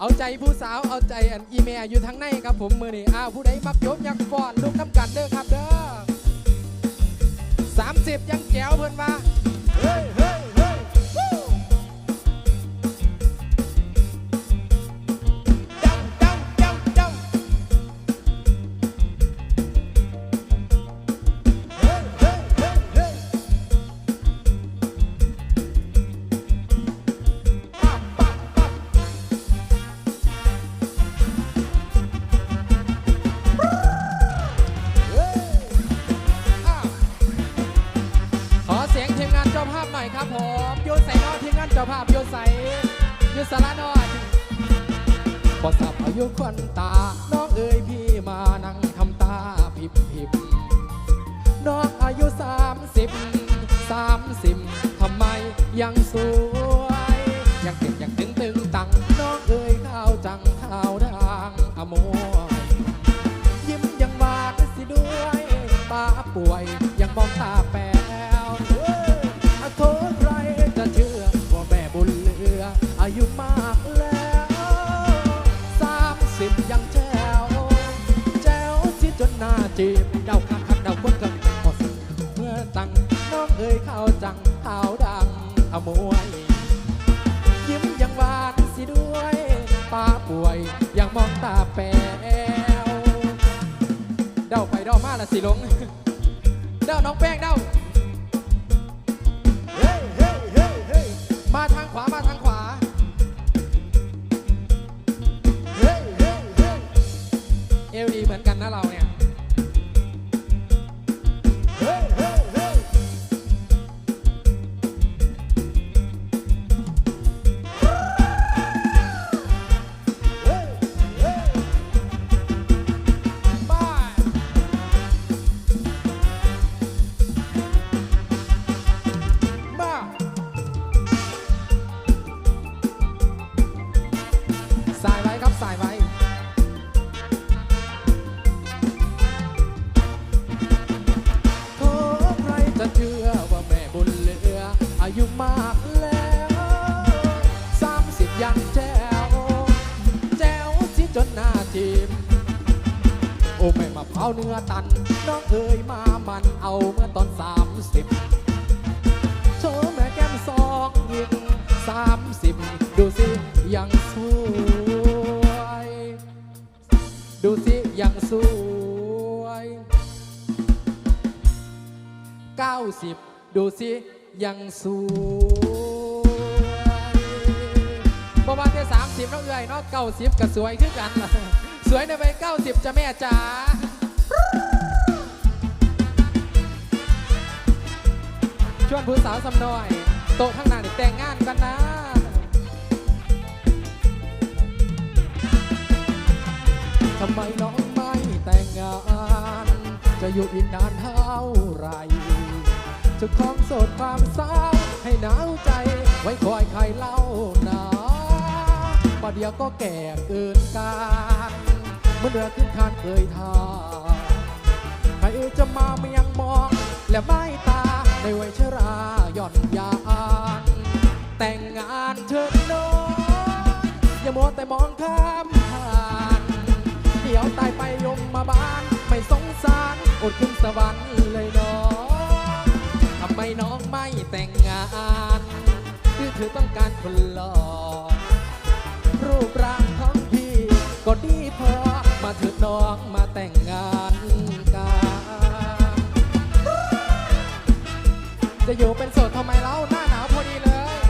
เอาใจผู้สาวเอาใจอันอีเมลอยู่ทั้งในครับผมมือนี่อ้าวผู้ใดมักยมยักฟอนลูกน้ำกันเด้อครับเด้อสามสิบยังแจ๋วเพิ่นว่าเฮ้ย ยนใส่โยนสาระนอยพอสับอายุควันตา น้องเอ๋ยพี่มานั่งทำตาพิบพิบน้องอายุสามสิบสามสิบทำไมยังสวย จีบเดาคักคักเดาคนกันพอสิเมื่อตังน้องเอ่ยข้าวจังข้าวดังขโมวยยิ้มยังหวานสิด้วยป้าป่วยยังมองตาแป๋วเดาไปเด้ามาละสิหลงเดาน้องแป้งเดา ยุมากแล้วสามสิบยังแจ๋วแจ๋วสิจนหน้าทิมโอ้แม่มาเผาเนื้อตัน น้องเอ๋ยมามันเอาเมื่อตอนสามสิบโชว์แม่แก้มสองยิงสามสิบดูสิยังสวย ดูสิยังสวยเก้าสิบดูสิ ยังสวยประมาณแค่สามสิบน้องเอ๋ยเนาะเก้าสิบก็สวยขึ้นกันล่ะสวยในไปเก้าสิบจะแม่จ๋าชวนผู้สาวสำน้อย โต๊ะข้างหน้านี่แต่งงานกันนะทำไมน้องไม่แต่งงาน จะอยู่อีกนานเท่าไหร จะคล้องโสดความสาวให้หนาวใจ ไว้คอยใครเล่านะประเดี๋ยวก็แก่เกินการเมื่อเดือขึ้นคานเคยทาใครจะมาไม่ยังมอง และไม่ตาในวัยชราหย่อนยานแต่งงานเถิดน้องอย่ามัวแต่มองข้ามผ่านเดี๋ยวตายไปยมมาบ้าน ไม่สงสารอดขึ้นสวรรค์ แต่งงานคือเธอต้องการคนหล่อรูปร่างของพี่ก็ดีพอมาเถิดน้องมาแต่งงานกันจะอยู่เป็นโสดทำไมเล่าหน้าหนาวพอดีเลย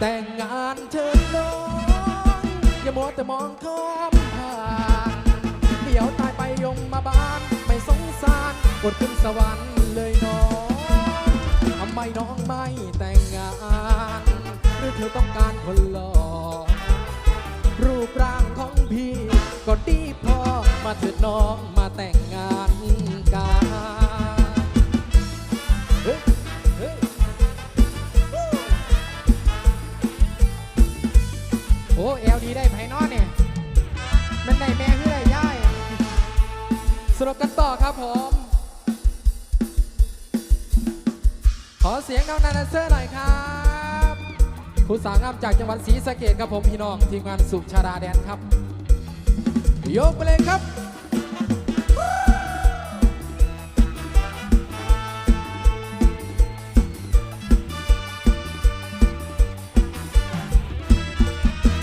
แต่งงานเถิดน้องอย่ามัวแต่มองข้าม กดขึ้นสวรรค์เลยน้องทำไมน้องไม่แต่งงาน หรือเธอต้องการคนหล่อรูปร่างของพี่ก็ดีพอมาเถิดน้องมาแต่งงานกันเฮ้เฮ้โอ้เอลดีได้ไผนอนเนี่ย มันได้แม่คือได้ย่ายสรุปกันต่อครับผม ออเสียงน้องนานาเซอร์หน่อยครับผู้สาวงามจากจังหวัดศรีสะเกดครับผมพี่น้องทีมงานสุชาดาแดนครับ ยกไปเลยครับ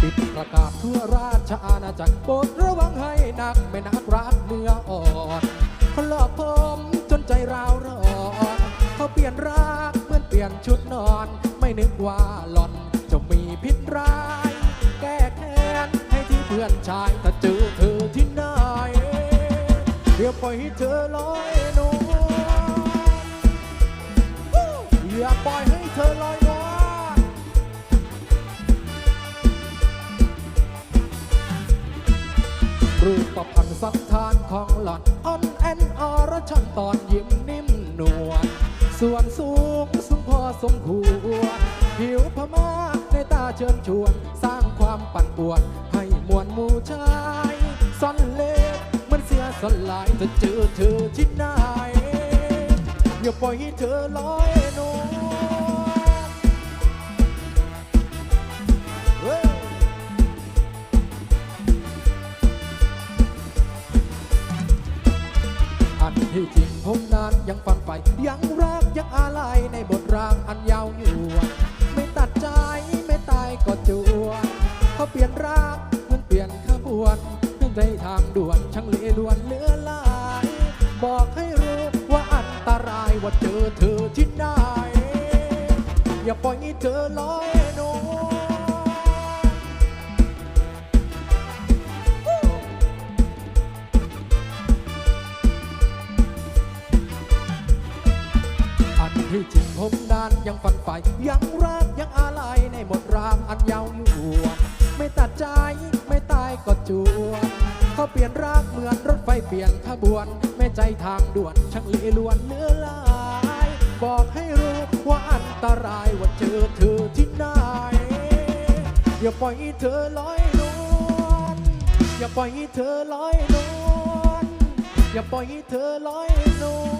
ปิดประกาศทั่วราชอาณาจักรโปรดระวังให้นักไม่นักรักเมื่ออ่อน ยนชุดนอน ไม่นึกว่าหล่อนจะมีพิษร้าย แก้แค้นให้ที่เพื่อนชายถ้าเจอเธอที่ไหนเดี๋ยวปล่อยให้เธอลอยนวลอย่าปล่อยให้เธอลอยนวลรูปพันธ์สักทานของหล่อนอ่อนแอนอรชันตอนยิ้มนิ่มนวลส่วน มควรผิวพม่าในตาเชิญชวน สร้างความปั่นป่วน ให้มวลหมู่ชายซ่อนเล็บเหมือนเสียสลายจะเจอเธอที่ไหนอย่าปล่อยให้เธอลอยนวล ล่อยให้เธอลอยนวลอันที่จริงผมนั้นยังฝันใฝ่ยังรักยังอะไรในหมดรางอันยาวยวนไม่ตัดใจไม่ตายก็จวนเขาเปลี่ยนรักเหมือนรถไฟเปลี่ยนขบวน ไม่ใจทางด่วนช่างเลลวนเนื้อลา บอกให้รู้ว่าอันตรายว่าเจอเธอที่ไหน อย่าปล่อยเธอลอยนวลอย่าปล่อยเธอลอยนวลอย่าปล่อยเธอลอยนวล